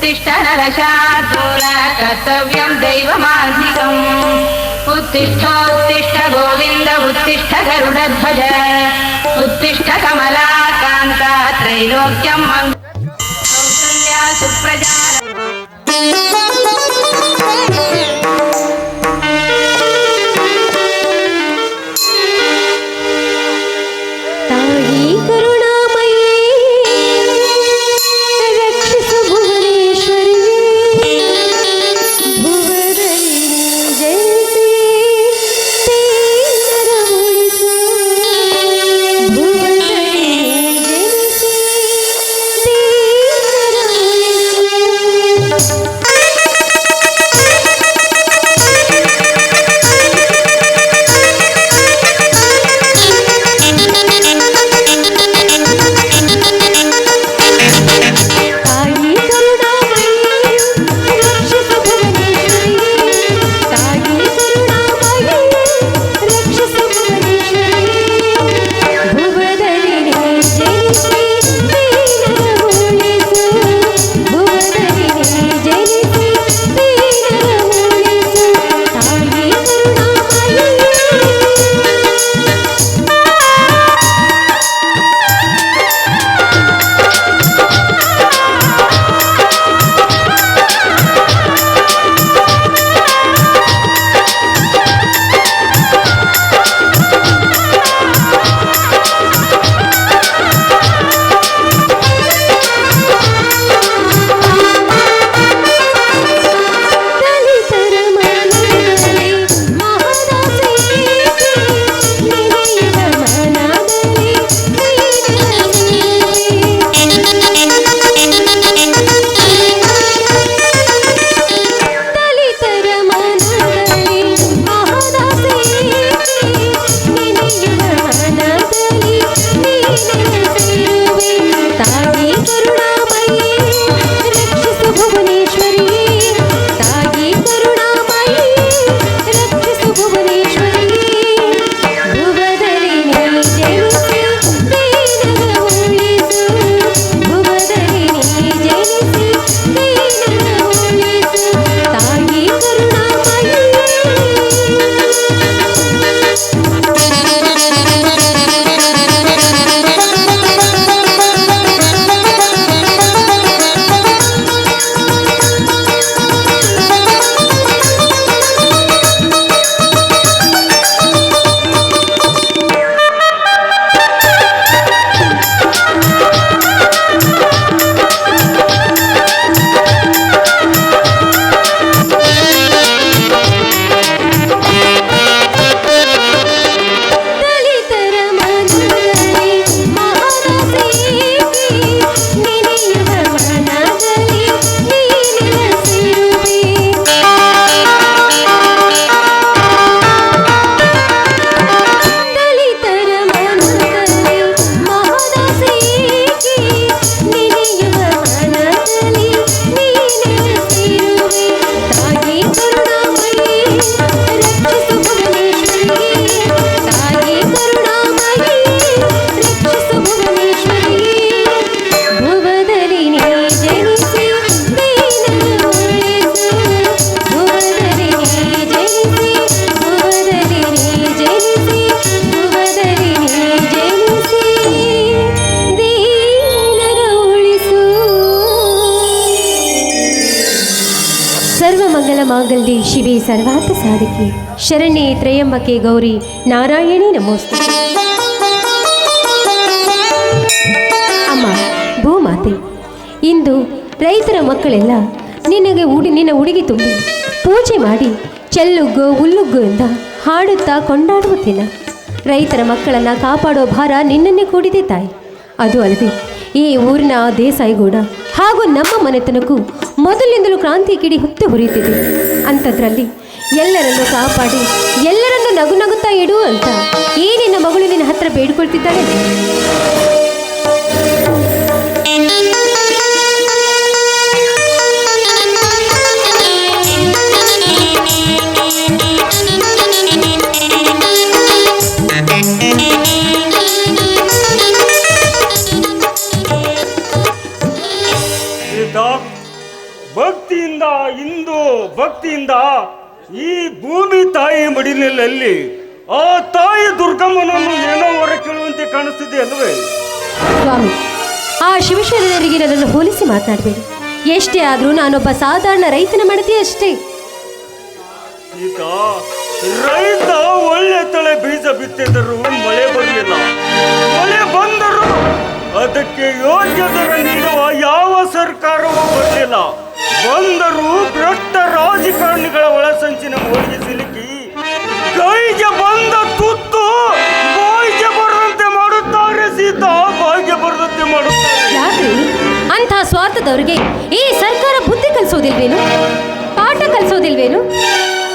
ఉత్తిష్ట నరశార్దూల కర్తవ్యం దైవమాధికం ఉత్తిష్టోత్తిష్ట గోవింద ఉత్తిష్ట గరుడధ్వజ. ఉత్తిష్ట కమలాకాంత త్రైలోక్యం సుప్రజా ಅದಕ್ಕೆ ಶರಣ್ಯೆ ತ್ರಯಂಬಕೆ ಗೌರಿ, ನಾರಾಯಣಿ ನಮೋಸ್ತು. ಅಮ್ಮ, ಭೂಮಾತೆ, ಇಂದು ರೈತರ ಮಕ್ಕಳೆಲ್ಲ ನಿನಗೆ ಉಡಿ, ನಿನ್ನ ಉಡುಗೆ ತುಂಬಿ ಪೂಜೆ ಮಾಡಿ ಚೆಲ್ಲುಗ್ಗು, ಹುಲ್ಲುಗ್ಗು ಎಂದ ಹಾಡುತ್ತಾ ಕೊಂಡಾಡುವ ರೈತರ ಮಕ್ಕಳನ್ನು ಕಾಪಾಡೋ ಭಾರ ನಿನ್ನನ್ನೇ ಕೂಡಿದೆ ತಾಯಿ. ಅದು ಅಲ್ಲದೆ ಈ ಊರಿನ ದೇಸಾಯಿಗೌಡ ಹಾಗೂ ನಮ್ಮ ಮನೆತನಕ್ಕೂ ಮೊದಲಿಂದಲೂ ಕ್ರಾಂತಿ ಕಿಡಿ ಹುತ್ತು ಹುರಿಯುತ್ತಿದೆ. ಅಂಥದ್ರಲ್ಲಿ ಎಲ್ಲರನ್ನು ಕಾಪಾಡಿ, ಎಲ್ಲರನ್ನು ನಗು ನಗುತ್ತಾ ಇಡು ಅಂತ ಈ ನಿನ್ನ ಮಗಳು ನಿನ್ನ ಹತ್ರ ಬೇಡ್ಕೊಳ್ತಿದ್ದಾಳೆ. ಭಕ್ತಿಯಿಂದ ಇಂದು ಭಕ್ತಿಯಿಂದ ಈ ಭೂಮಿ ತಾಯಿ ಮಡಿಲಿನಲ್ಲಿ ಆ ತಾಯಿ ದುರ್ಗಮ್ಮನನ್ನು ಏನೋ ಹೊರ ಕೇಳುವಂತೆ ಕಾಣಿಸ್ತಿದೆ ಅಲ್ವೇ? ಸ್ವಾಮಿ ಆ ಶಿವಶರಣರಿಗೆ ನನ್ನನ್ನು ಹೋಲಿಸಿ ಮಾತನಾಡಬೇಡಿ. ಎಷ್ಟೇ ಆದರೂ ನಾನೊಬ್ಬ ಸಾಧಾರಣ ರೈತನ ಮಡದಿ ಅಷ್ಟೇ. ಈಗ ರೈತ ಒಳ್ಳೆ ತಳೆ ಬೀಜ ಬಿತ್ತಿದರೂ ಮಳೆ ಬರಲಿಲ್ಲ ಮಳೆ ಬಂದರೂ ಅದಕ್ಕೆ ಯೋಗ್ಯ ದರ ನೀಡುವ ಯಾವ ಸರ್ಕಾರವೂ ಬರಲಿಲ್ಲ ಬಂದರೂ ಭ್ರಷ್ಟ ರಾಜಕಾರಣಿಗಳ ಒಳಸಂಚಿನ ಮೋಡಿಗೆ ಸಿಲುಕಿ. ಕೈಗೆ ಬಂದ ತುತ್ತು ಬಾಯಿಗೆ ಬರದಂತೆ ಮಾಡುತ್ತಾರೆ ಸೀತಾ ಬಾಯಿಗೆ ಬರದಂತೆ ಮಾಡುತ್ತಾರೆ. ಯಾಕ್ರಿ? ಅಂಥ ಸ್ವಾರ್ಥದವ್ರಿಗೆ ಈ ಸರ್ಕಾರ ಬುದ್ಧಿ ಕಲಿಸೋದಿಲ್ವೇನು? ಪಾಠ ಕಲಿಸೋದಿಲ್ವೇನು?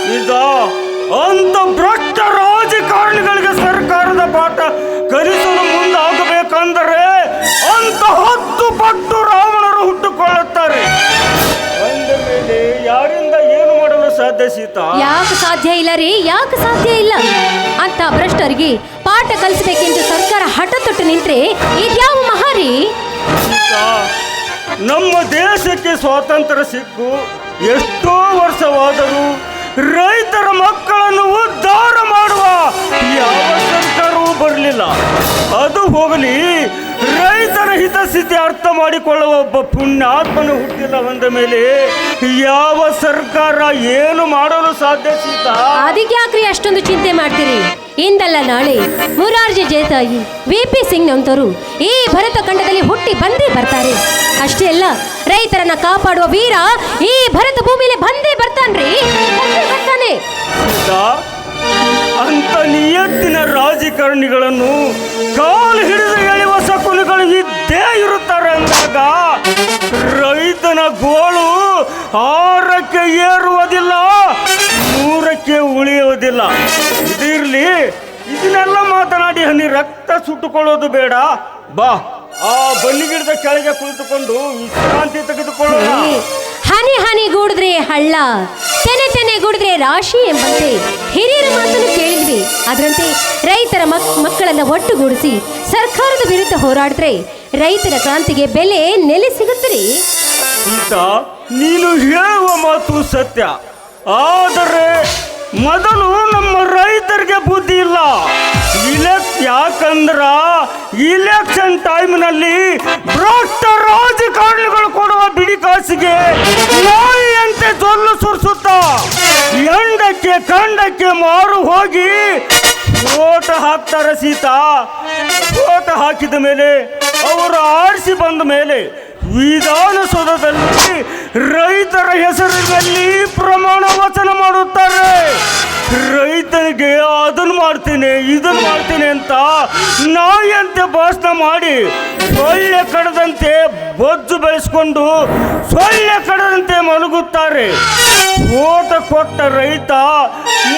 ಸೀತಾ ಅಂತ ಭ್ರಷ್ಟ ರಾಜಕಾರಣಿಗಳಿಗೆ ಸರ್ಕಾರದ ಪಾಠ ಕಲಿಸಲು ಮುಂದಾಗಬೇಕಂದರೆ ಅಂತ ಹತ್ತು ಪಟ್ಟು ಸಾಧ್ಯ ಸೀತಾ? ಯಾಕೆ ಸಾಧ್ಯ ಇಲ್ಲ ರೀ? ಯಾಕೆ ಸಾಧ್ಯ ಇಲ್ಲ? ಅಂತ ಭ್ರಷ್ಟರಿಗೆ ಪಾಠ ಕಲಿಸಬೇಕೆಂದು ಸರ್ಕಾರ ಹಠ ತೊಟ್ಟು ನಿಂತ್ರೆ ಇದ್ಯಾವ ಮಹಾರಿ? ಸೀತಾ, ನಮ್ಮ ದೇಶಕ್ಕೆ ಸ್ವಾತಂತ್ರ್ಯ ಸಿಕ್ಕು ಎಷ್ಟೋ ವರ್ಷವಾದರೂ ರೈತರ ಮಕ್ಕಳನ್ನು ಉದ್ಧಾರ ಮಾಡುವ ಯಾವ ಸರ್ಕಾರವೂ ಬರಲಿಲ್ಲ. ಅದು ಹೋಗಲಿ ರೈತರ ಹಿತಸ್ಥಿತಿ ಅರ್ಥ ಮಾಡಿಕೊಳ್ಳುವ ಒಬ್ಬ ಪುಣ್ಯಾತ್ಮನು ಹುಟ್ಟಿಲ್ಲ ಬಂದ ಮೇಲೆ ಯಾವ ಸರ್ಕಾರ ಏನು ಮಾಡಲು ಸಾಧ್ಯ ಸೀತಾ? ಅದಕ್ಕೆ ಯಾಕ್ರಿ ಅಷ್ಟೊಂದು ಚಿಂತೆ ಮಾಡ್ತೀರಿ. ಇಂದಲ್ಲ ನಾಳೆ ಮುರಾರ್ಜಿ ಜೇತಾಯಿ ವಿ ಪಿ ಸಿಂಗ್ ನಂತರು ಈ ಭರತ ಖಂಡದಲ್ಲಿ ಹುಟ್ಟಿ ಬಂದೇ ಬರ್ತಾರೆ. ಅಷ್ಟೇ ಅಲ್ಲ ರೈತರನ್ನ ಕಾಪಾಡುವ ವೀರ ಈ ಭರತ ಭೂಮಿಲಿ ಬಂದೇ ಬರ್ತಾನ್ರಿ. ಬಂದೇ ಬರ್ತಾನೆ. ಸೀತಾ, ಅಂತ ನಿಯತ್ತಿನ ರಾಜಕಾರಣಿಗಳನ್ನು ಕಾಲು ಹಿಡಿದು ಶಕುನಿಗಳು ಇದ್ದೇ ಇರುತ್ತಾರೆ ಅಂದಾಗ ರೈತನ ಗೋಳು ಆರಕ್ಕೆ ಏರುವುದಿಲ್ಲ, ನೂರಕ್ಕೆ ಉಳಿಯುವುದಿಲ್ಲ. ಇದಿರಲಿ, ಇದನ್ನೆಲ್ಲ ಮಾತನಾಡಿ ಹನಿ ರಕ್ತ ಸುಟ್ಟುಕೊಳ್ಳೋದು ಬೇಡ. ಬಾ, ಆ ಬನ್ನಿ ಗಿಡದ ಕೆಳಗೆ ಕುಳಿತುಕೊಂಡು ವಿಶ್ರಾಂತಿ ತೆಗೆದುಕೊಳ್ಳೋಣ. ಹನಿ ಹನಿ ಗೂಡಿದ್ರೆ ಹಳ್ಳ, ತೆನೆ ತೆನೆ ಗೂಡಿದ್ರೆ ರಾಶಿ ಎಂಬಂತೆ ಹಿರಿಯರ ಮಾತನ್ನು ಕೇಳಿದ್ವಿ. ಅದರಂತೆ ರೈತರ ಮಕ್, ಮಕ್ಕಳನ್ನ ಒಟ್ಟುಗೂಡಿಸಿ ಸರ್ಕಾರದ ವಿರುದ್ಧ ಹೋರಾಡಿದ್ರೆ ರೈತರ ಕ್ರಾಂತಿಗೆ ಬೆಲೆ ನೆಲೆ ಸಿಗುತ್ತೆ ನೀನು ಹೇಳುವ ಮಾತು ಸತ್ಯ. ಆದರೆ ಮೊದಲು ನಮ್ಮ ರೈತರಿಗೆ ಬುದ್ಧಿ ಇಲ್ಲ. ಇಲೆಕ್ ಯಾಕಂದ್ರ ಇಲೆಕ್ಷನ್ ಟೈಮ್ನಲ್ಲಿ ಭ್ರಷ್ಟ ರಾಜಕಾರಣಿಗಳು ಕೊಡುವ ಬಿಡಿ ಕಾಸಿಗೆ ನಾಯಿಯಂತೆ ಜೊಲ್ಲು ಸುರಿಸುತ್ತ, ಎಂಡಕ್ಕೆ ಕಂಡಕ್ಕೆ ಮಾರು ಹೋಗಿ ಓಟ ಹಾಕ್ತಾರೆ ಸೀತಾ. ಓಟ ಹಾಕಿದ ಮೇಲೆ, ಅವರು ಆರಿಸಿ ಬಂದ ಮೇಲೆ ವಿಧಾನಸೌಧದಲ್ಲಿ ರೈತರ ಹೆಸರಿನಲ್ಲಿ ಪ್ರಮಾಣ ವಚನ ಮಾಡುತ್ತಾರೆ. ರೈತನಿಗೆ, ಅದನ್ನು ಮಾಡ್ತೀನಿ, ಇದನ್ನು ಮಾಡ್ತೀನಿ ಅಂತ ನಾಯಿಯಂತೆ ಭಾಷಣ ಮಾಡಿ ಸೊಳ್ಳೆ ಕಡದಂತೆ ಬೊಜ್ಜು ಬೆಳೆಸ್ಕೊಂಡು ಸೊಳ್ಳೆ ಕಡದಂತೆ ಮಲಗುತ್ತಾರೆ. ಓಟ ಕೊಟ್ಟ ರೈತ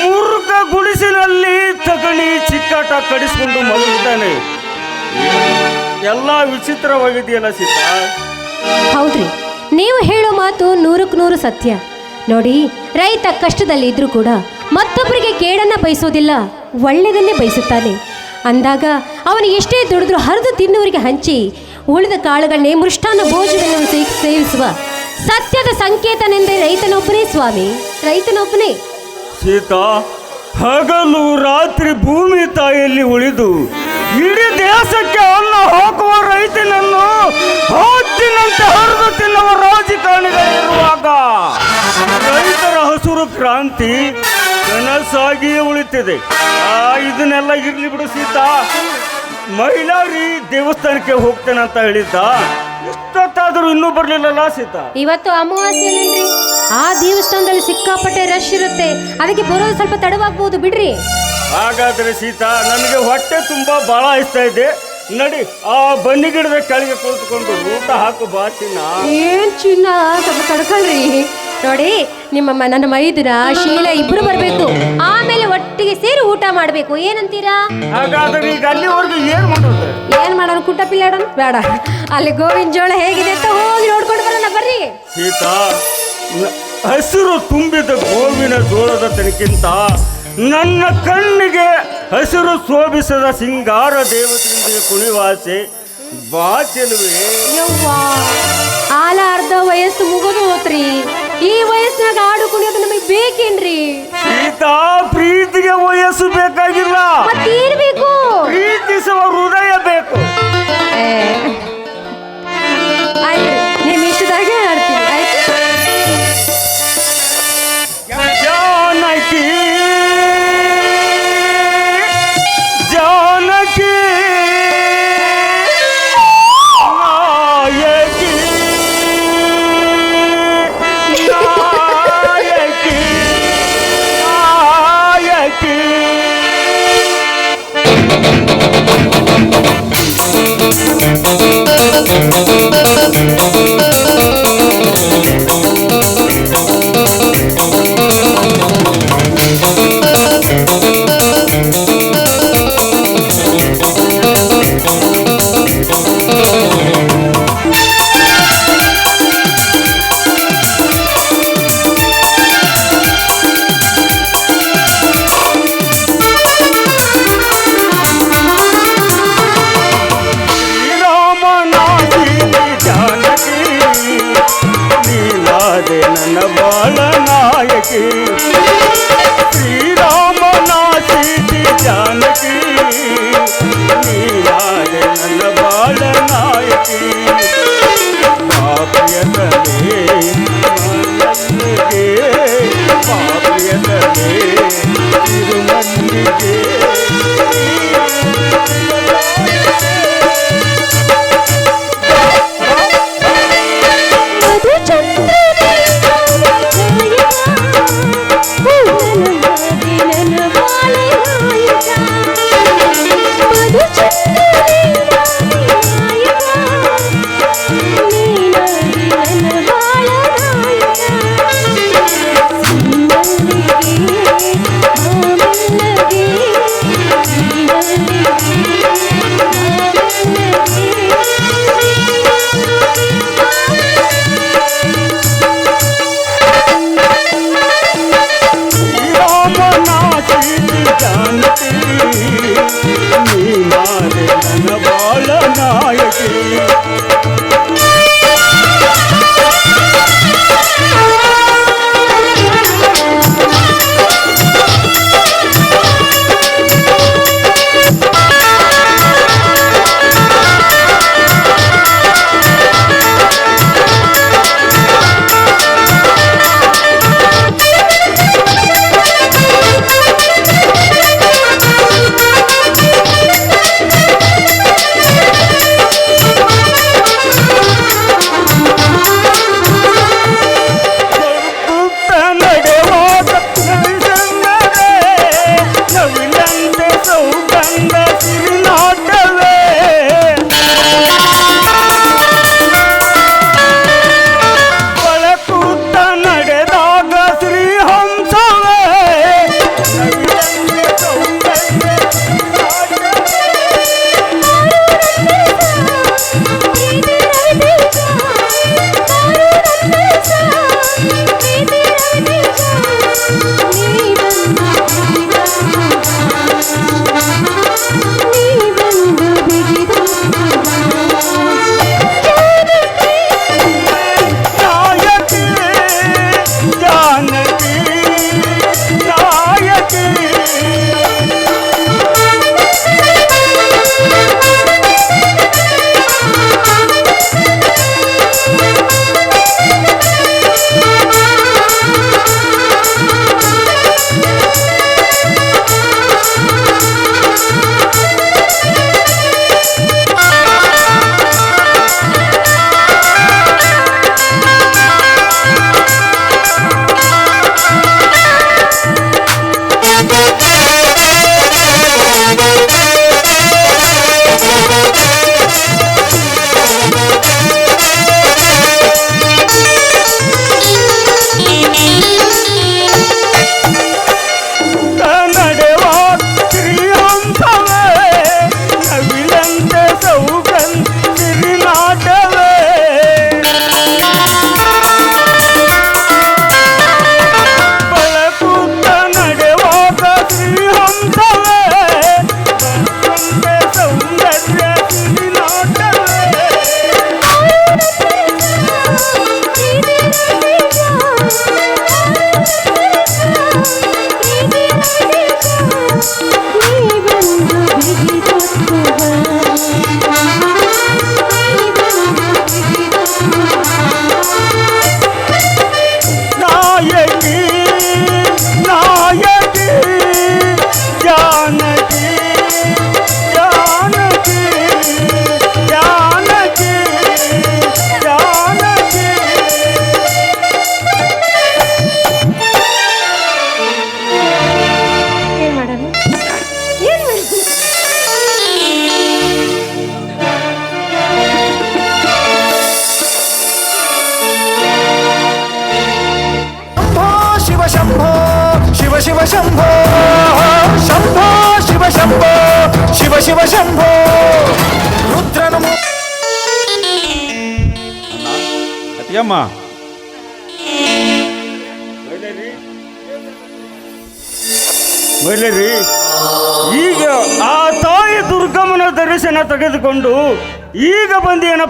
ಮುರುಕ ಗುಡಿಸಿನಲ್ಲಿ ತಗಣಿ ಚಿಕ್ಕಾಟ ಕಡಿಸ್ಕೊಂಡು ಮಲಗುತ್ತಾನೆ. ಎಲ್ಲ ವಿಚಿತ್ರವಾಗಿದೆಯಲ್ಲ ಸೀತಾ? ಹೌದ್ರಿ. ನೀವು ಹೇಳೋ ಮಾತು ನೂರಕ್ಕೆ ನೂರು ಸತ್ಯ. ನೋಡಿ, ರೈತ ಕಷ್ಟದಲ್ಲಿ ಇದ್ರೂ ಕೂಡ ಮತ್ತೊಬ್ಬರಿಗೆ ಕೇಡನ್ನ ಬಯಸೋದಿಲ್ಲ ಒಳ್ಳೆಯದನ್ನೇ ಬಯಸುತ್ತಾನೆ. ಅಂದಾಗ ಅವನು ಎಷ್ಟೇ ದುಡಿದ್ರೂ ಹರಿದು ತಿನ್ನುವರಿಗೆ ಹಂಚಿ, ಉಳಿದ ಕಾಳುಗಳನ್ನೇ ಮೃಷ್ಟಾನ್ನ ಭೋಜನವನ್ನು ಸೇವಿಸುವ ಸತ್ಯದ ಸಂಕೇತನೆಂದರೆ ರೈತನೊಬ್ಬನೇ ಸ್ವಾಮಿ. ರೈತನೊಬ್ಬನೇ. ಸೀತಾ ಹಗಲು ರಾತ್ರಿ ಭೂಮಿ ತಾಯಿಯಲ್ಲಿ ಉಳಿದು ಇಡೀ ದೇಶಕ್ಕೆ ಅನ್ನ ಹಾಕುವ ರೈತನನ್ನು ಹತ್ತಿನಂತೆ ಹರಿದು ತಿನ್ನುವ ರಾಜಕಾರಣಿಗಳಿರುವಾಗ ರೈತರ ಹಸುರು ಕ್ರಾಂತಿ ಕನಸಾಗಿಯೇ ಉಳಿತಿದೆ. ಆ, ಇದನ್ನೆಲ್ಲ ಇರ್ಲಿ ಬಿಡು ಸೀತಾ. ಮೈಲಾರಿ ದೇವಸ್ಥಾನಕ್ಕೆ ಹೋಗ್ತೇನೆ ಅಂತ ಹೇಳಿದ್ದ. ಇಷ್ಟೊತ್ತಾದರೂ ಇನ್ನೂ ಬರ್ಲಿಲ್ಲಲ್ಲ ಸೀತಾ? ಇವತ್ತು ಅಮಾವಾಸ್ಯೆ ಆ ದೇವಸ್ಥಾನದಲ್ಲಿ ಸಿಕ್ಕಾಪಟ್ಟೆ ರಶ್ ಇರುತ್ತೆ. ಅದಕ್ಕೆ ಬರೋದು ಸ್ವಲ್ಪ ತಡವಾಗ್ಬೋದು ಬಿಡ್ರಿ. ಹಾಗಾದ್ರೆ ಸೀತಾ ನನಗೆ ಹೊಟ್ಟೆ ತುಂಬಾ ಬಹಳ ಇಷ್ಟ ಇದೆ. ನಡಿ ಆ ಬನ್ನಿ ಗಿಡದ ಕೆಳಗೆ ಕುಳಿತುಕೊಂಡು ಊಟ ಹಾಕು ಬಾ ಚಿನ್ನ ಏನ್ ಚಿನ್ನ? ಸ್ವಲ್ಪ ತಡ್ಕೊಳ್ರಿ. ನೋಡಿ ನಿಮ್ಮಮ್ಮ ನನ್ನ ಮೈದುನ ಶೀಲ ಇಬ್ರು ಬರಬೇಕು. ಆಮೇಲೆ ಒಟ್ಟಿಗೆ ಸೇರಿ ಊಟ ಮಾಡಬೇಕು. ಏನಂತೀರಾ? ಹಾಗಾದ್ರೆ ಏನ್ ಮಾಡೋಣ ಕುಟ್ಟ ಪಿಲ್ಲಾಡೋಣ? ಬೇಡ. ಅಲ್ಲಿ ಗೋವಿನ ಜೋಳ ಹೇಗಿದೆ ಅಂತ ಹೋಗಿ ನೋಡ್ಕೊಂಡು ಬರೋಣ ಬರ್ರಿ. ಹಸಿರು ತುಂಬಿದ ಗೋವಿನ ಜೋಳದ ತನಕ್ಕಿಂತ ನನ್ನ ಕಣ್ಣಿಗೆ ಹಸಿರು ಶೋಭಿಸದ ಸಿಂಗಾರ ದೇವತೆಯೊಂದಿಗೆ ಕುಣಿವಾಸೆ ಬಾ ಯವ್ವಾ ಆಲ ಅರ್ಧ ವಯಸ್ಸು ಮುಗಿದು ಹೋತ್ರಿ ಈ ವಯಸ್ಸಿನಾಗ ಹಾಡು ಕುಣಿಯೋದು ನಮಗೆ ಬೇಕೇನ್ರಿ? ಸೀತಾ ಪ್ರೀತಿಗೆ ವಯಸ್ಸು ಬೇಕಾಗಿಲ್ಲ. ಮತ್ತೇರ್ಬೇಕು ಪ್ರೀತಿಸುವ ಹೃದಯ ಬೇಕು. ಆಯ್ತು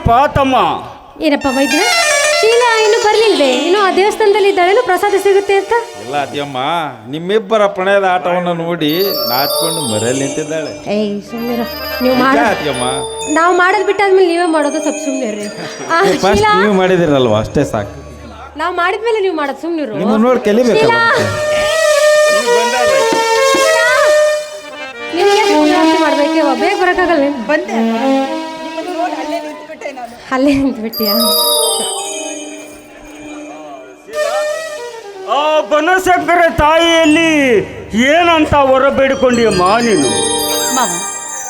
ಬಂದೇನಪ್ಪ ತಮ್ಮ? ಏನಪ್ಪ ವೈದ್ಯ? ಶೀಲಾ ಇನ್ನು ಬರ್ಲಿಲ್ವೇ? ಇನ್ನು ಆ ದೇವಸ್ಥಾನದಲ್ಲಿ ಇದ್ದಾಳೇನು ಪ್ರಸಾದ ಸಿಗುತ್ತೆ ಅಂತ? ಇಲ್ಲ ಅದ್ಯಮ್ಮ ನಿಮ್ಮಿಬ್ಬರ ಪ್ರಣಯದ ಆಟವನ್ನು ನೋಡಿ ನಾಚ್ಕೊಂಡು ಮರೆಯಲ್ಲಿ ನಿಂತಿದ್ದಾಳೆ. ಏಯ್ ಸುಮ್ಮನೆ ನೀವು ಮಾಡ ಅತ್ತಿಗೆಮ್ಮ ನಾವು ಮಾಡೋದು ಬಿಟ್ಟಾದ್ಮೇಲೆ ನೀವೇ ಮಾಡೋದು ಸ್ವಲ್ಪ ಸುಮ್ಮನೆ ರೀ ಆ, ಫಸ್ಟ್ ಶೀಲಾ ನೀವು ಮಾಡಿದಿರಲ್ವಾ ಅಷ್ಟೇ ಸಾಕು. ನಾವು ಮಾಡಿದ್ಮೇಲೆ ನೀವು ಮಾಡೋದು ಸುಮ್ಮನೆ ನಿಮ್ಮನ್ನ ನೋಡಿ ಕಲಿಬೇಕಲ್ಲ. ನಿನಗೆ ಮಾಡ್ಬೇಕೆ? ಬೇಗ ಬರೋಕ್ಕಾಗಲ್ಲ ಬಂದೆ. ಅಲ್ಲೇ ನಿಂತ್ಬಿಟ್ಟಿಯ ಆ ಬನಶಂಕರ ತಾಯಿಯಲ್ಲಿ ಏನಂತ ಹೊರ ಬೇಡಿಕೊಂಡಿಯಮ್ಮ ನೀನು? ಮಾವ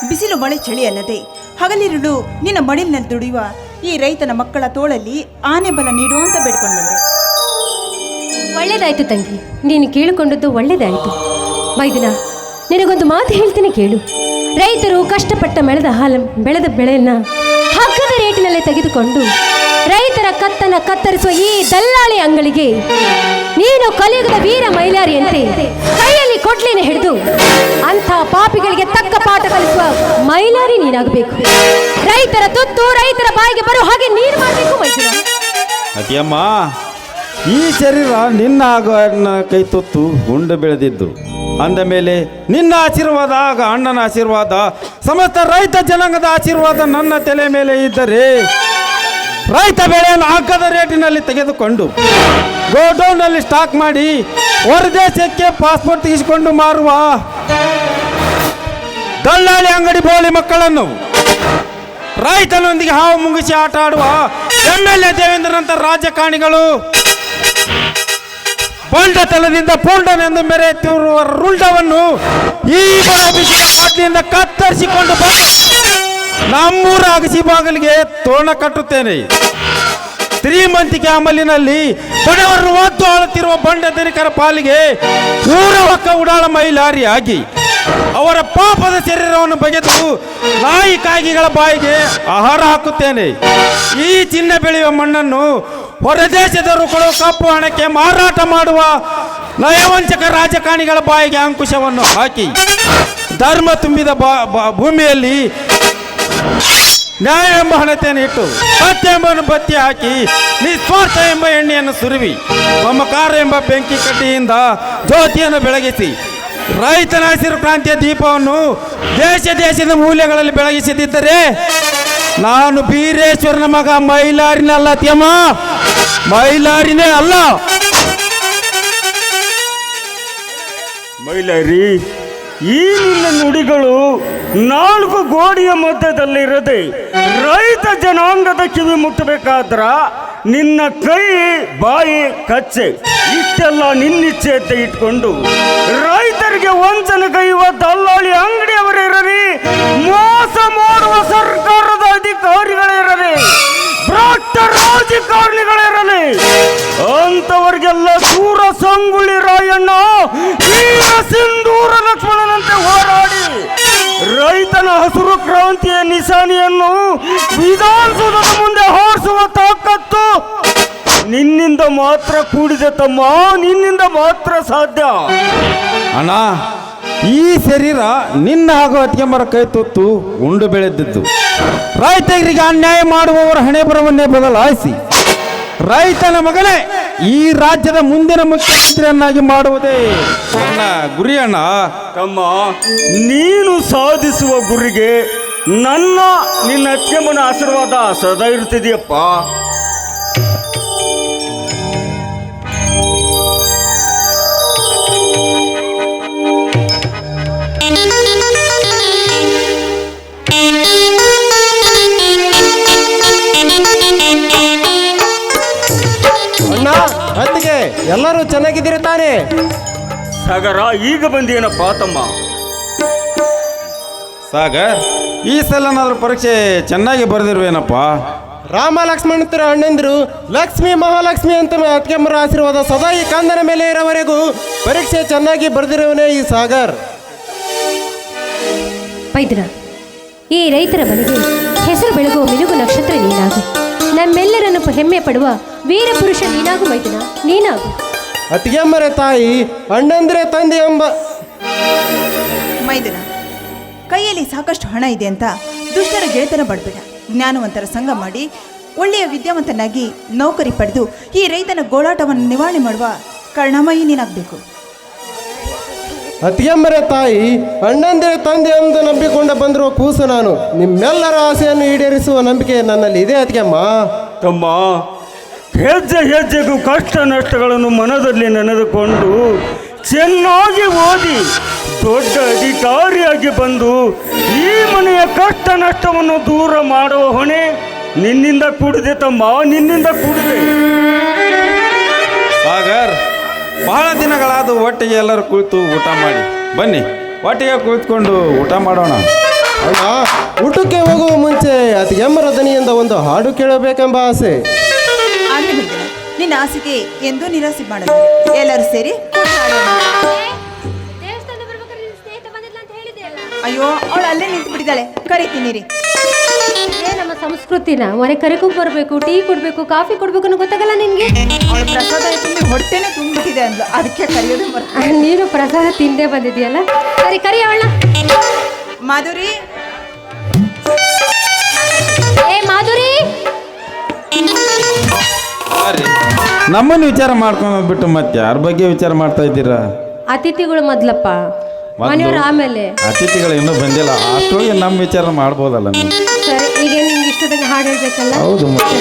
ಬಿಸಿಲು ಮಳೆ ಚಳಿ ಅಲ್ಲದೆ ಹಗಲಿರುಳು ನಿನ್ನ ಮಡಿಲಿನಲ್ಲಿ ದುಡಿಯುವ ಈ ರೈತನ ಮಕ್ಕಳ ತೋಳಲ್ಲಿ ಆನೆ ಬಲ ನೀಡು ಅಂತ ಬೇಡ್ಕೊಂಡು ಬಂದೆ. ಒಳ್ಳೇದಾಯ್ತು ತಂಗಿ ನೀನು ಕೇಳಿಕೊಂಡದ್ದು ಒಳ್ಳೇದಾಯ್ತು. ಮೈದಿನ ನಿನಗೊಂದು ಮಾತು ಹೇಳ್ತೀನಿ ಕೇಳು. ರೈತರು ಕಷ್ಟಪಟ್ಟ ಬೆಳೆದ ಹಾಲ ಬೆಳೆದ ಬೆಳೆಯನ್ನ ರೇಟಿನಲ್ಲಿ ತೆಗೆದುಕೊಂಡು, ರೈತರ ಕತ್ತನ ಕತ್ತರಿಸುವ ಈ ದಲ್ಲಾಳಿ ಅಂಗಳಿಗೆ, ನೀನು ಕಲಿಯುಗದ ವೀರ ಮೈಲಾರಿಯಂತೆ ಕೈಯಲ್ಲಿ ಕೊಡ್ಲಿನ ಹಿಡಿದು, ಅಂಥ ಪಾಪಿಗಳಿಗೆ ತಕ್ಕ ಪಾಠ ಕಲಿಸುವ ಮೈಲಾರಿ ನೀನಾಗಬೇಕು. ರೈತರ ತುತ್ತು ರೈತರ ಬಾಯಿಗೆ ಬರೋ ಹಾಗೆ ನೀನು ಮಾಡಬೇಕು ಅತಿಯಮ್ಮ, ಈ ಶರೀರ ನಿನ್ನ ಕೈ ತುತ್ತು ಗುಂಡು ಬೆಳೆದಿದ್ದು. ಅಂದ ಮೇಲೆ, ನಿನ್ನ ಆಶೀರ್ವಾದ, ಆಗ ಅಣ್ಣನ ಆಶೀರ್ವಾದ, ಸಮಸ್ತ ರೈತ ಜನಾಂಗದ ಆಶೀರ್ವಾದ ನನ್ನ ತಲೆ ಮೇಲೆ ಇದ್ದರೆ, ರೈತ ಬೆಳೆಯನ್ನು ಹಾಕದ ರೇಟಿನಲ್ಲಿ ತೆಗೆದುಕೊಂಡು ಗೋಡೌನ್ನಲ್ಲಿ ಸ್ಟಾಕ್ ಮಾಡಿ ಹೊರದೇಶಕ್ಕೆ ಪಾಸ್ಪೋರ್ಟ್ ತೆಗೆಸಿಕೊಂಡು ಮಾರುವ ದಲ್ಲಾಳಿ ಅಂಗಡಿ ಬೋಳಿ ಮಕ್ಕಳನ್ನು ರೈತನೊಂದಿಗೆ ಹಾವು ಮುಗಿಸಿ ಆಟ ಆಡುವ ಎಂ ಎಲ್ ಎ ರಾಜಕಾರಣಿಗಳು ಪೊಂಡತನದಿಂದ ಎಂದು ಮೆರೆಯುತ್ತಿರುವ ರುಲ್ಡವನ್ನು ಈ ಬಿಸಿಲ ಪಾಟ್ಲಿಯಿಂದ ಕತ್ತರಿಸಿಕೊಂಡು ಬಂದು ನಮ್ಮೂರ ಅಗಸಿ ಬಾಗಿಲಿಗೆ ತೋರಣ ಕಟ್ಟುತ್ತೇನೆ. ಶ್ರೀಮಂತಿಕೆ ಅಮಲಿನಲ್ಲಿ ಬಡವರನ್ನು ಒದ್ದು ಆಳುತ್ತಿರುವ ಬಂಡ ಧನಿಕರ ಪಾಲಿಗೆ ಊರ ಒಕ್ಕ ಉಡಾಳ ಮೈಲಾರಿಯಾಗಿ ಅವರ ಪಾಪದ ಶರೀರವನ್ನು ಬಗೆದು ನಾಯಿ ಕಾಯಿಗಳ ಬಾಯಿಗೆ ಆಹಾರ ಹಾಕುತ್ತೇನೆ. ಈ ಚಿನ್ನ ಬೆಳೆಯುವ ಮಣ್ಣನ್ನು ಹೊರದೇಶದವರು ಕೊಡುವ ಕಪ್ಪು ಹಣಕ್ಕೆ ಮಾರಾಟ ಮಾಡುವ ನಯವಂಚಕ ರಾಜಕಾರಣಿಗಳ ಬಾಯಿಗೆ ಅಂಕುಶವನ್ನು ಹಾಕಿ ಧರ್ಮ ತುಂಬಿದ ಭೂಮಿಯಲ್ಲಿ ನ್ಯಾಯ ಎಂಬ ಹಣತೆಯನ್ನು ಇಟ್ಟು ಸತ್ಯ ಎಂಬ ಬತ್ತಿ ಹಾಕಿ ನಿಸ್ವಾರ್ಥ ಎಂಬ ಎಣ್ಣೆಯನ್ನು ಸುರುವಿ, ಮಮಕಾರ ಎಂಬ ಬೆಂಕಿ ಕಟ್ಟಿಯಿಂದ ಜ್ಯೋತಿಯನ್ನು ಬೆಳಗಿಸಿ, ರೈತನ ಹಸಿರು ಕ್ರಾಂತಿಯ ದೀಪವನ್ನು ದೇಶ ದೇಶದ ಮೂಲ್ಯಗಳಲ್ಲಿ ಬೆಳಗಿಸದಿದ್ದರೆ ನಾನು ಬೀರೇಶ್ವರನ ಮಗ ಮೈಲಾರಿನಲ್ಲ ತ್ಯಮ್ಮ ಮೈಲಾರಿನೇ ಅಲ್ಲ. ಮೈಲಾರಿ, ಈ ನಿನ್ನ ನುಡಿಗಳು ನಾಲ್ಕು ಗೋಡೆಯ ಮಧ್ಯದಲ್ಲಿರದೆ ರೈತ ಜನಾಂಗದ ಕಿವಿ ಮುಟ್ಟಬೇಕಾದ್ರ ನಿನ್ನ ಕೈ, ಬಾಯಿ, ಕಚ್ಚೆ ಇಷ್ಟೆಲ್ಲ ನಿನ್ನಿಚ್ಛೆ ಅಂತ ಇಟ್ಕೊಂಡು ರೈತರಿಗೆ ವಂಚನೆ ಕೈಯುವ ದಲ್ಲಾಳಿ ಅಂಗಡಿಯವರಿರಲಿ, ಮೋಸ ಮಾಡುವ ಸರ್ಕಾರದ ಅಧಿಕಾರಿಗಳಿರಲಿ ಭ್ರಷ್ಟ ರಾಜಕಾರಣಿಗಳಿರಲಿ ಅಂತವರಿಗೆಲ್ಲ ಸೂರ ಸಂಗುಳಿ ರಾಯಣ್ಣ, ವೀರ ಸಿಂಧೂರ ಲಕ್ಷ್ಮಣನಂತೆ ಹೋರಾಡಿ. ರೈತನ ಹಸಿರು ಕ್ರಾಂತಿಯ ನಿಶಾನಿಯನ್ನು ವಿಧಾನಸೌಧದ ಮುಂದೆ ಹಾರಿಸುವ ತಾಕತ್ತು ನಿನ್ನಿಂದ ಮಾತ್ರ ಕೂಡಿದೆ ತಮ್ಮ, ನಿನ್ನಿಂದ ಮಾತ್ರ ಸಾಧ್ಯ. ಅಣ್ಣ, ಈ ಶರೀರ ನಿನ್ನ ಹಾಗೂ ಅತ್ತಿಗೆಮ್ಮರ ಕೈ ತುತ್ತು ಉಂಡು ಬೆಳೆದಿದ್ದು. ರೈತರಿಗೆ ಅನ್ಯಾಯ ಮಾಡುವವರ ಹಣೆ ಬರವನ್ನೇ ಬದಲಾಯಿಸಿ. ರೈತನ ಮಗನೇ ಈ ರಾಜ್ಯದ ಮುಂದಿನ ಮುಖ್ಯಮಂತ್ರಿಯನ್ನಾಗಿ ಮಾಡುವುದೇ. ನನ್ನ ಗುರಿ ಅಣ್ಣ ತಮ್ಮ ನೀನು ಸಾಧಿಸುವ ಗುರಿಗೆ ನನ್ನ ನಿನ್ನ ಅತ್ಯಮ್ಮನ ಆಶೀರ್ವಾದ ಸದಾ ಇರ್ತಿದೆಯಪ್ಪ ಎಲ್ಲರೂ ಚೆನ್ನಾಗಿದ್ದೀರಿ ತಾನೆ? ಸಾಗರ ಈಗ ಬಂದೇನಪ್ಪ ತಮ್ಮ? ಸಾಗರ್ ಈ ಸಲನಾದ್ರೂ ಪರೀಕ್ಷೆ ಚೆನ್ನಾಗಿ ಬರೆದಿರುವೇನಪ್ಪ ರಾಮ ಲಕ್ಷ್ಮಣ ಅಣ್ಣಂದ್ರು ಲಕ್ಷ್ಮಿ ಮಹಾಲಕ್ಷ್ಮಿ ಅಂತ ಅತ್ಕೆಮ್ಮರ ಆಶೀರ್ವಾದ ಸದಾ ಈ ಕಾಂದನ ಮೇಲೆ ಇರೋವರೆಗೂ ಪರೀಕ್ಷೆ ಚೆನ್ನಾಗಿ ಬರೆದಿರುವನೇ ಈ ಸಾಗರ್. ವೈದ್ಯರ ಈ ರೈತರ ಬಳಿಗೆ ಹೆಸರು ಬೆಳಗುವ ಮಿನುಗು ನಕ್ಷತ್ರ ನೀನಾಗು. ನಮ್ಮೆಲ್ಲರನ್ನು ಹೆಮ್ಮೆ ಪಡುವ ವೀರ ಪುರುಷ ನೀನಾಗು ಮೈದಿನ ನೀನಾಗು. ಅತ್ತಿಗೆಮ್ಮರೆ ತಾಯಿ ಅಣ್ಣಂದ್ರೆ ತಂದೆ ಎಂಬ ಮೈದಿನ ಕೈಯಲ್ಲಿ ಸಾಕಷ್ಟು ಹಣ ಇದೆ ಅಂತ ದುಷ್ಟರ ಗೆಳೆತನ ಬಡಬೇಡ ಜ್ಞಾನವಂತರ ಸಂಘ ಮಾಡಿ ಒಳ್ಳೆಯ ವಿದ್ಯಾವಂತನಾಗಿ ನೌಕರಿ ಪಡೆದು ಈ ರೈತನ ಗೋಳಾಟವನ್ನು ನಿವಾರಣೆ ಮಾಡುವ ಕರ್ಣಮಯಿ ನೀನಾಗಬೇಕು. ಅತ್ತಿಗೆಮ್ಮರೆ ತಾಯಿ ಅಣ್ಣಂದಿರ ತಂದೆ ಎಂದು ನಂಬಿಕೊಂಡ ಬಂದಿರುವ ಕೂಸು ನಾನು. ನಿಮ್ಮೆಲ್ಲರ ಆಸೆಯನ್ನು ಈಡೇರಿಸುವ ನಂಬಿಕೆ ನನ್ನಲ್ಲಿ ಇದೆ ಅತ್ತಿಗೆಮ್ಮ. ತಮ್ಮ ಹೆಜ್ಜೆ ಹೆಜ್ಜೆಗೂ ಕಷ್ಟ ನಷ್ಟಗಳನ್ನು ಮನದಲ್ಲಿ ನೆನೆದುಕೊಂಡು ಚೆನ್ನಾಗಿ ಓದಿ ದೊಡ್ಡ ಅಧಿಕಾರಿಯಾಗಿ ಬಂದು ಈ ಮನೆಯ ಕಷ್ಟ ನಷ್ಟವನ್ನು ದೂರ ಮಾಡುವ ಹೊಣೆ ನಿನ್ನಿಂದ ಕೂಡಿದೆ ತಮ್ಮ ನಿನ್ನಿಂದ ಕೂಡಿದೆ. ಸಾಗರ್ ಬಹಳ ದಿನಗಳಾದ ಒಟ್ಟಿಗೆ ಎಲ್ಲರೂ ಕುಳಿತು ಊಟ ಮಾಡಿ. ಬನ್ನಿ ಒಟ್ಟಿಗೆ ಕುಳಿತುಕೊಂಡು ಊಟ ಮಾಡೋಣ. ಅಣ್ಣ ಊಟಕ್ಕೆ ಹೋಗುವ ಮುಂಚೆ ಅತ್ತಿಗೆಮ್ಮರ ದನಿಯಿಂದ ಒಂದು ಹಾಡು ಕೇಳಬೇಕೆಂಬ ಆಸೆ. ನಿನ್ನ ಆಸಿಗೆ ಎಂದು ನಿರಾಸೆ ಮಾಡಿದ್ರು ಎಲ್ಲರೂ ಸೇರಿ. ಅಯ್ಯೋ ಅವಳು ಅಲ್ಲೇ ನಿಂತು ಬಿಟ್ಟಿದ್ದಾಳೆ ಕರಿತೀನಿ ರೀ ನಮ್ಮ ಸಂಸ್ಕೃತಿನ ಮನೆ ಕರೆಕೊಂಡ್ ಬರಬೇಕು ಟೀ ಕೊಡ್ಬೇಕು ಕಾಫಿ ಕೊಡ್ಬೇಕು ಅನ್ನೋ ಗೊತ್ತಾಗಲ್ಲ ನಿನ್ಗೆ? ಅವಳು ಪ್ರಸಾದ ತಿಂದು ಹೊಟ್ಟೆನೇ ತುಂಬಿಟ್ಟಿದೆ ಅಂದ್ಲು. ಅದಕ್ಕೆ ಕರೆಯೋದು. ನೀನು ಪ್ರಸಾದ ತಿಂದೇ ಬಂದಿದ್ಯಲ್ಲ ಸರಿ ಕರಿ ಅವಳ. ಮಾಧುರಿ? ಏ ಮಾಧುರಿ? ನಮ್ಮನ್ನು ವಿಚಾರ ಮಾಡ್ಕೊಂಡು ಬಿಟ್ಟು ಮತ್ತೆ ಯಾರ ಬಗ್ಗೆ ವಿಚಾರ ಮಾಡ್ತಾ ಇದ್ದೀರಾ? ಅತಿಥಿಗಳು ಮೊದ್ಲಪ್ಪ. ಮೊದ್ಲು ಮನೆಯವ್ರು ಆಮೇಲೆ. ಅತಿಥಿಗಳು ಇನ್ನೂ ಬಂದಿಲ್ಲ. ಅಷ್ಟೊಳಗೆ ನಮ್ಮ ವಿಚಾರ ಮಾಡ್ಬೋದಲ್ಲ ನೀವು? ಸರಿ ಈಗ ನಿಮ್ಗೆ ಇಷ್ಟದಂಗೆ ಹಾಡು ಹೇಳ್ಬೇಕಲ್ಲ? ಹೌದು ಮತ್ತೆ.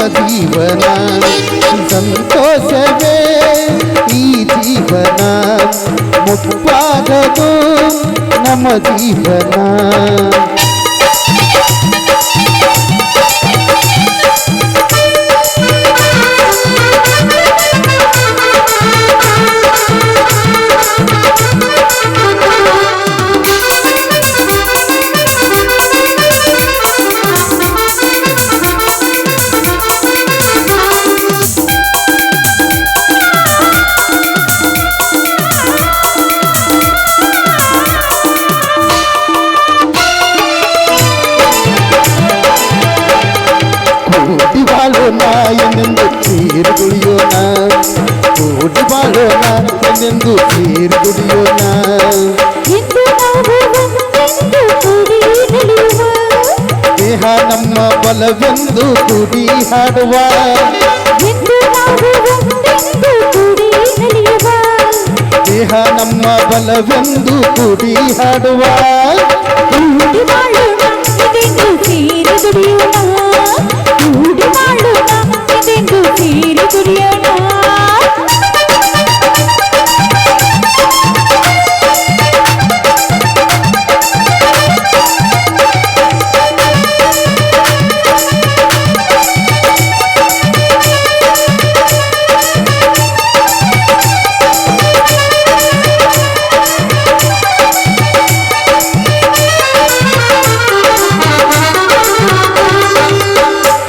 ಜೀವನ ಸಂತೋಷವೇ ಈ ಜೀವನ ಮುಪ್ಪಾಗದು ನಮ್ಮ ಜೀವನ ದುಡಿಯೋಣ ಇಂದು ನಾವು ಒಂದೆಂದು ಕೂಡಿ ನಡೆಯುವ ದೇಹ ನಮ್ಮ ಬಲವೆಂದು ಕೂಡಿ ಹಾಡುವ ಇಂದು ನಾವು ಒಂದೆಂದು ಕೂಡಿ ನಡೆಯುವ ದೇಹ ನಮ್ಮ ಬಲವೆಂದು ಕೂಡಿ ಹಾಡುವ ಕೂಡಿ ಮಾಡೋಣ ಇದೆಂದು ಸೇರಿ ದುಡಿಯೋಣ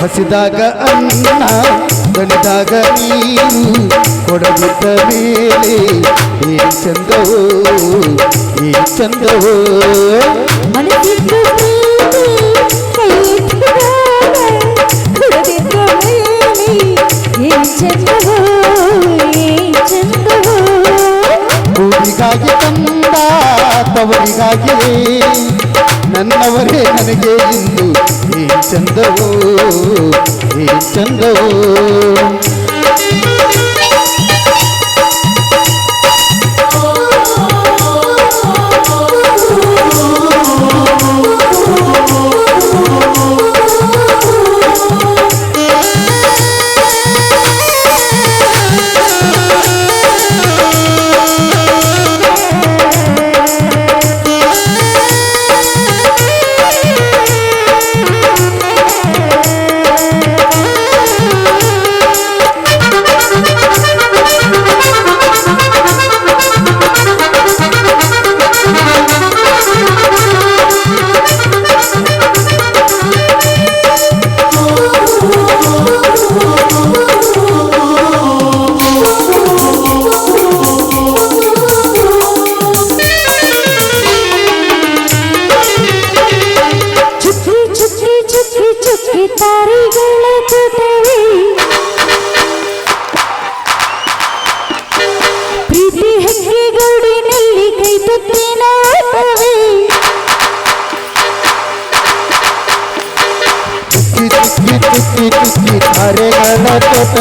ಹಸಿದಾಗ ಅನ್ನ ದಣಿದಾಗ ನೀರು ಕೊಡಬಿದ್ದ ಮೇಲೆ ಈ ಚಂದವೋ ಈ ಚಂದವೋ ಮನಸ್ಸಿದ್ದು ಪ್ರೀತಿ ಕೈ ಎತ್ತಿದಾಗ ಕುಡದಿದ್ದ ಮೇಲೆ ಏನ್ ಚಂದವೋ ಏನ್ ಚಂದವೋ ಊರಿಗಾಗಿ ತಂದ ತವರಿಗಾಗಿ ನನ್ನವರೇ ನನಗೆ ಇಂದು ಏನ್ ಚಂದವೋ ಏನ್ ಚಂದವೋ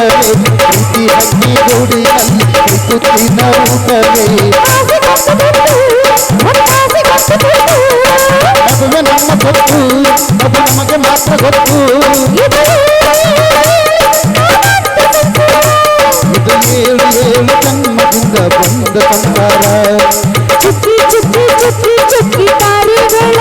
ತೋಟವೇ ಪ್ರೀತಿ ಹಕ್ಕಿ ಗೂಡಿನಲ್ಲಿ ತುತ್ತಿನ ಊಟವೇ ಮದುವೆ ನಮ್ಮ ಗೊತ್ತು ಅದು ನಮಗೆ ಮಾತ್ರ ಗೊತ್ತು ಇದು ಏಳು ಏಳು ಜನ್ಮದಿಂದ ಬಂದ ಸಂಸಾರ ಚುಕ್ಕಿ ಚುಕ್ಕಿ ಚುಕ್ಕಿ ಚುಕ್ಕಿ ತಾರಿಗಳ